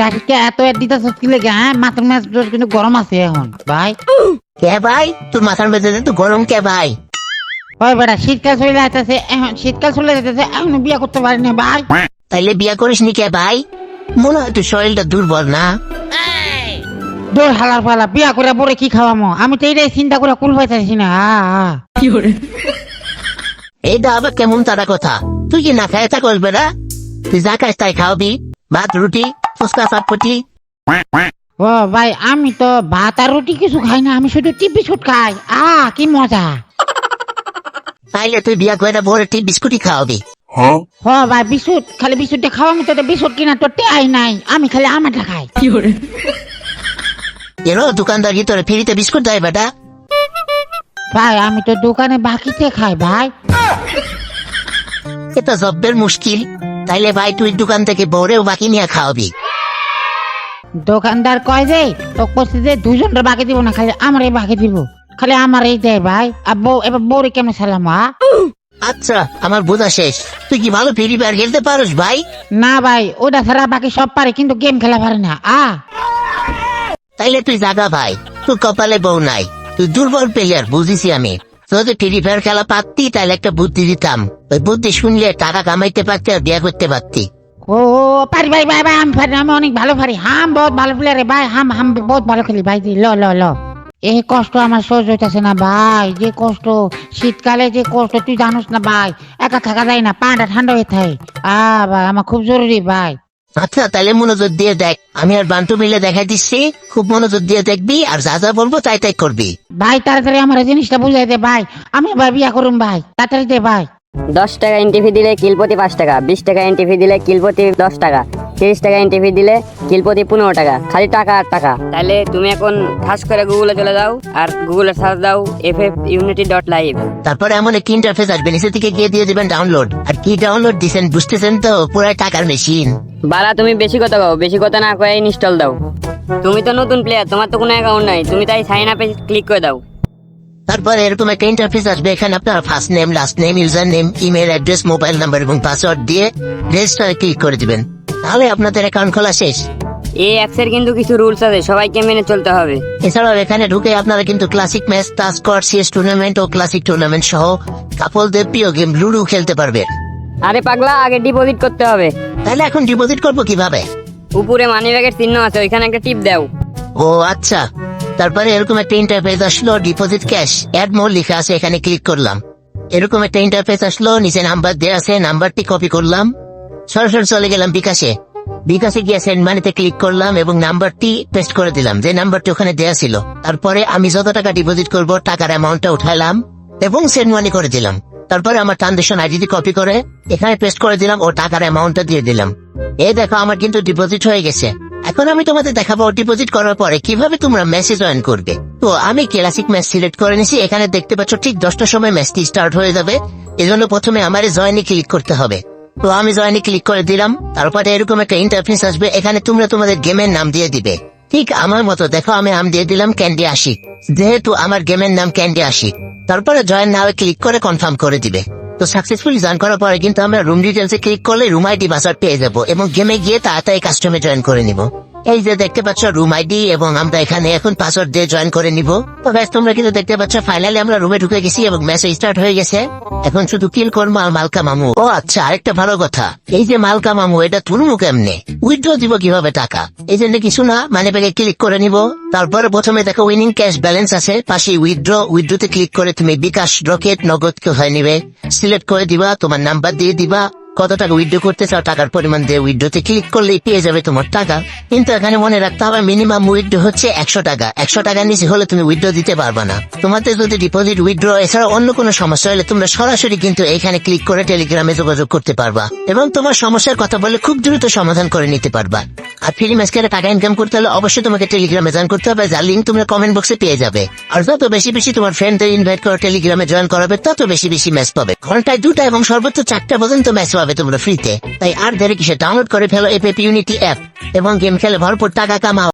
রাখিকে এত এর দিতে সত্যি লেগে? হ্যাঁ মাথার ম্যাচ কিন্তু গরম আছে এখন। ভাই? কে ভাই? তোর মাথার মধ্যে তো গরম কে ভাই? ওই বেটা শীতকাল চলে যাইতেছে এখন শীতকাল চলে যাইতেছে এখন বিয়ে করতে পারি না ভাই। তাইলে বিয়া করিস নি কে ভাই? মনে হয় তোর শরীরটা দুর্বল না? দৌড় হালার পালা বিয়া করে পরে কি খাওয়ামো? আমি তো এটাই চিন্তা করে কুল পাইতেছি না। এইটা আবার কেমন তারা কথা? তুই কি না খায় তা করবে না তুই যা খাস তাই খাওয়াবি। ভাত রুটি? ফুচকা চটপটি ও ভাই আমি তো ভাত আর রুটি কিছু খাই না আমি শুধু টিপ বিস্কুট খাই। আ কি মজা। তাইলে তুই বিয়া করে বড় টি বিস্কুটই খাওয়াবি। হ ভাই বিস্কুট খালি বিস্কুটটা খাওয়ামি তো বিস্কুট কিনা তো টেয়াই নাই আমি খালি আমারটা খাই। এরো দোকানদার কি তোর ফ্রিতে বিস্কুট দেয় বেটা। ভাই আমি তো দোকানে বাকিতে খাই ভাই। এটা জব্বের মুশকিল। তাইলে ভাই তুই দোকান থেকে বড়েও বাকি নিয়ে খাওয়াবি। দোকানদার কয় যে তো করছে যে দুজনটা বাকি দিব না খালি আমারই বাকি দিব। খালি আমারই দেয় ভাই। আর বউ এবার বউরে কেমন সালাম হা আচ্ছা আমার বোঝা শেষ। তুই কি ভালো ফ্রি ফায়ার খেলতে পারোস ভাই? না ভাই ওটা ছাড়া বাকি সব পারে কিন্তু গেম খেলা পারে না আ? তাইলে তুই জাগা ভাই। তোর কপালে বউ নাই। তুই দুর্বল প্লেয়ার বুঝিছি আমি। যদি ফ্রি ফায়ার খেলা পারতি তাহলে একটা বুদ্ধি দিতাম। ওই বুদ্ধি শুনলে টাকা কামাইতে পারতি আর বিয়ে করতে পারতি। ও পারি ভাই ভাই ভাই আমি পারি আমি অনেক ভালো পারি হাম বহুত ভালো প্লেয়ার ভাই হাম হাম বহুত ভালো খেলি ভাই ল ল ল। এই কষ্ট আমার সহ্য হইতেছে না ভাই যে কষ্ট। শীতকালে যে কষ্ট তুই জানোস না ভাই একা থাকা যায় না পাটা ঠান্ডা হয়ে থাকে। আ ভাই আমার খুব জরুরি ভাই। আচ্ছা তাহলে মনোযোগ দিয়ে দেখ আমি আর বান্টু মিলে দেখাই দিচ্ছি খুব মনোযোগ দিয়ে দেখবি আর যা যা বলব তাই তাই করবি। ভাই তাড়াতাড়ি আমার জিনিসটা বুঝাই দে ভাই আমি এবার বিয়া করুম ভাই তাড়াতাড়ি দে ভাই। দশ টাকা এনটিভি দিলে কিলপতি পাঁচ টাকা বিশ টাকা এনটিভি দিলে কিলপতি দশ টাকা তিরিশ টাকা এনটিভি দিলে কিলপতি পনেরো টাকা খালি টাকা আর টাকা। তাহলে তুমি এখন ঠাস করে গুগলে চলে যাও আর গুগলে সার্চ দাও F F Unity dot live তারপরে এমন একটি ইন্টারফেস আসবে নিচে থেকে গিয়ে দিয়ে দিবেন ডাউনলোড আর কি ডাউনলোড দিচ্ছেন বুঝতেছেন তো পুরো টাকার মেশিন বালা তুমি বেশি কথা কও বেশি কথা না কয়ে ইনস্টল দাও। তুমি তো নতুন প্লেয়ার তোমার তো কোনো অ্যাকাউন্ট নাই তুমি তাই সাইন আপে ক্লিক করে দাও। তারপরে এরকম একটা ইন্টারফেস আসবে এখানে আপনার first name last name user name email address mobile number এবং পাসওয়ার্ড দিয়ে রেজিস্টারে ক্লিক করে দিবেন। তাহলে আপনাদের অ্যাকাউন্ট খোলা শেষ। এই অ্যাপসের কিন্তু কিছু রুলস আছে সবাইকে মেনে চলতে হবে। এছাড়াও এখানে ঢুকে আপনারা কিন্তু ক্লাসিক ম্যাচ টাস্কর সিএস টুর্নামেন্ট ও ক্লাসিক টুর্নামেন্ট সহ কাপলদের প্রিয় গেম লুডু খেলতে পারবেন। আরে পাগলা আগে ডিপোজিট করতে হবে। তাহলে এখন ডিপোজিট করব কীভাবে? উপরে মানি ব্যাগের চিহ্ন আছে ওইখানে একটা টিপ দাও। ও আচ্ছা। তারপরে এরকম একটা ইন্টারফেস আসলো ডিপোজিট ক্যাশ অ্যাড মোর লেখা আছে, এখানে ক্লিক করলাম। এরকম একটা ইন্টারফেস আসলো, নিচে নাম্বার দেওয়া আছে নাম্বারটি কপি করলাম। সরাসরি চলে গেলাম বিকাশে। বিকাশে গিয়ে সেন্ড মানিতে ক্লিক করলাম এবং নাম্বারটি পেস্ট করে দিলাম, যে নাম্বারটি ওখানে দেওয়া ছিল। তারপরে আমি যত টাকা ডিপোজিট করব, টাকার অ্যামাউন্টটা উঠাইলাম এবং সেন্ড মানি করে দিলাম। তারপরে আমার ট্রানজেকশন আইডি কপি করে, এখানে পেস্ট করে দিলাম ও টাকার অ্যামাউন্টটা দিয়ে দিলাম। এই দেখো, আমার কিন্তু ডিপোজিট হয়ে গেছে। এখন আমি তোমাদের দেখাবো ডিপোজিট করার পরে কীভাবে তোমরা ম্যাচে জয়েন করবে। তো আমি ক্লাসিক ম্যাচ সিলেক্ট করে নিছি, এখানে দেখতে পাচ্ছ ঠিক দশটার সময় ম্যাচটি স্টার্ট হয়ে যাবে। এজন্য প্রথমে আমার জয়েনে ক্লিক করতে হবে। তো আমি জয়েনে ক্লিক করে দিলাম, তারপরে এরকম একটা ইন্টারফেস আসবে, এখানে তোমরা তোমাদের গেমের নাম দিয়ে দিবে। ঠিক আমার মতো, দেখো আমি নাম দিয়ে দিলাম ক্যান্ডি আশি যেহেতু আমার গেমের নাম ক্যান্ডি আশি তারপরে জয়েন নামে ক্লিক করে কনফার্ম করে দিবে। তো সাকসেসফুলি জয়েন করার পরে কিন্তু আমরা রুম ডিটেলস ক্লিক করলে রুম আইডি পাসওয়ার্ড পেয়ে যাব এবং গেমে গিয়ে তাড়াতাড়ি কাস্টমে জয়েন করে নিব। এই যে দেখতে পাচ্ছ রুম আইডি এবং আমরা এখানে এখন পাসওয়ার্ড দিয়ে জয়েন করে নিব। তোমরা কিন্তু দেখতে পাচ্ছ ফাইনালি আমরা রুমে ঢুকে গেছি এবং ম্যাচ স্টার্ট হয়ে গেছে। এখন শুধু কিল করব আর মালকা মামু। ও আচ্ছা আরেকটা ভালো কথা। এই যে মালকা মামু, এটা তুলমু কেমনে? উইথড্র দিব কীভাবে টাকা? এই জন্য কিছু না মানে ব্যাগে ক্লিক করে নিব। তারপরে প্রথমে দেখো উইনিং ক্যাশ ব্যালেন্স আছে। পাশে উইথড্র উইথড্রতে ক্লিক করে তুমি বিকাশ রকেট নগদ কোথায় নিবে। সিলেক্ট করে দিবা, তোমার নাম্বার দিয়ে দিবা। কত টাকা উইথড্র করতে চাও, টাকার পরিমাণ দিয়ে উইথড্রোতে ক্লিক করলেই পেয়ে যাবে তোমার টাকা। কিন্তু এখানে মনে রাখতে হবে মিনিমাম উইথড্র হচ্ছে একশো টাকা। একশো টাকার নিচে হলে তুমি উইথড্র দিতে পারবে না। তোমাদের যদি ডিপোজিট উইথড্র এছাড়া অন্য কোনো সমস্যা হলে তোমরা সরাসরি কিন্তু এখানে ক্লিক করে টেলিগ্রামে যোগাযোগ করতে পারবা। এবং তোমার সমস্যার কথা বলে খুব দ্রুত সমাধান করে নিতে পারবা। আর ফ্রি ম্যাচ টাকা ইনকাম করতে হলে অবশ্যই তোমাকে টেলিগ্রামে জয়েন করতে হবে, যার লিঙ্ক তোমরা কমেন্ট বক্সে পেয়ে যাবে। আর যত বেশি বেশি তোমার ফ্রেন্ডদের ইনভাইট করে টেলিগ্রামে জয়েন করাবে, তত বেশি বেশি ম্যাচ পাবে। ঘন্টায় দুটা এবং সর্বোচ্চ চারটা পর্যন্ত ম্যাচ পাবে তোমরা ফ্রিতে তাই আর দেরি কিসে? ডাউনলোড করে ফেলো এপ ইউনিটি অ্যাপ এবং গেম খেলে ভরপুর টাকা কামাও।